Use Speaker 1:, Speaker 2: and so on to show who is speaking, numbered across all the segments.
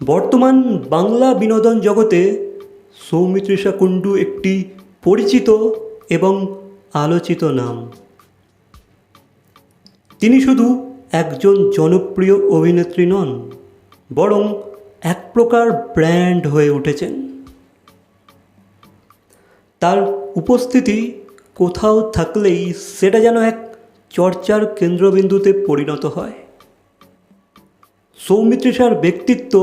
Speaker 1: বর্তমান বাংলা বিনোদন জগতে সৌমিত্রিষা কুণ্ডু একটি পরিচিত এবং আলোচিত নাম। তিনি শুধু একজন জনপ্রিয় অভিনেত্রী নন, বরং এক প্রকার ব্র্যান্ড হয়ে উঠেছেন। তার উপস্থিতি কোথাও থাকলেই সেটা যেন এক চর্চার কেন্দ্রবিন্দুতে পরিণত হয়। সৌমিত্রিষার ব্যক্তিত্ব,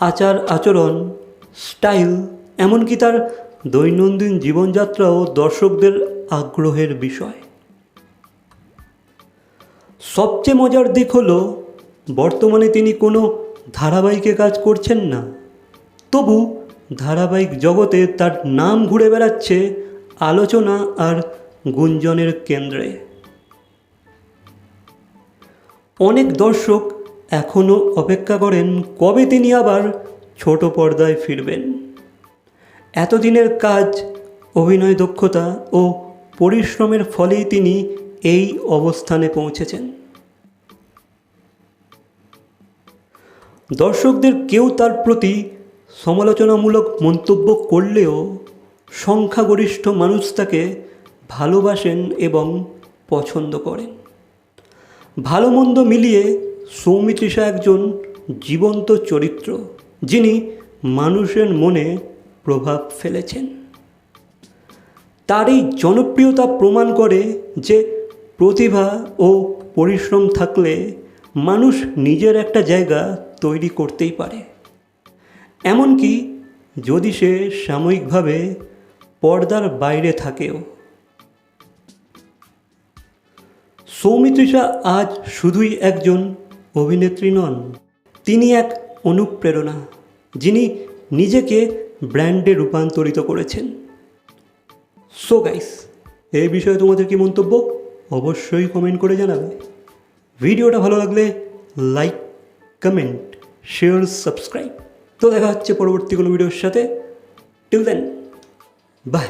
Speaker 1: আচার, আচরণ, স্টাইল, এমনকি তার দৈনন্দিন জীবনযাত্রাও দর্শকদের আগ্রহের বিষয়। সবচেয়ে মজার দিক হলো, বর্তমানে তিনি কোনো ধারাবাহিকে কাজ করছেন না। তবু ধারাবাহিক জগতে তার নাম ঘুরে বেড়াচ্ছে আলোচনা আর গুঞ্জনের কেন্দ্রে। অনেক দর্শক এখনও অপেক্ষা করেন কবে তিনি আবার ছোট পর্দায় ফিরবেন? এতদিনের কাজ, অভিনয় দক্ষতা ও পরিশ্রমের ফলেই তিনি এই অবস্থানে পৌঁছেছেন। দর্শকদের কেউ তার প্রতি সমালোচনামূলক মন্তব্য করলেও সংখ্যাগরিষ্ঠ মানুষ তাকে ভালোবাসেন এবং পছন্দ করেন। ভালো মন্দ মিলিয়ে সৌমিত্রিষা একজন জীবন্ত চরিত্র, যিনি মানুষের মনে প্রভাব ফেলেছেন। তার এই জনপ্রিয়তা প্রমাণ করে যে প্রতিভা ও পরিশ্রম থাকলে মানুষ নিজের একটা জায়গা তৈরি করতেই পারে। এমনকি যদি সে সাময়িকভাবে পর্দার বাইরে থাকেও। সৌমিত্রিষা আজ শুধুই একজন অভিনেত্রী নন, তিনি এক অনুপ্রেরণা, যিনি নিজেকে ব্র্যান্ডে রূপান্তরিত করেছেন। সো গাইস এই বিষয়ে তোমাদের কি মন্তব্য? অবশ্যই কমেন্ট করে জানাবে। ভিডিওটা ভালো লাগলে লাইক কমেন্ট শেয়ার সাবস্ক্রাইব তো দেখা হচ্ছে পরবর্তী কোনো ভিডিওর সাথে। Till then by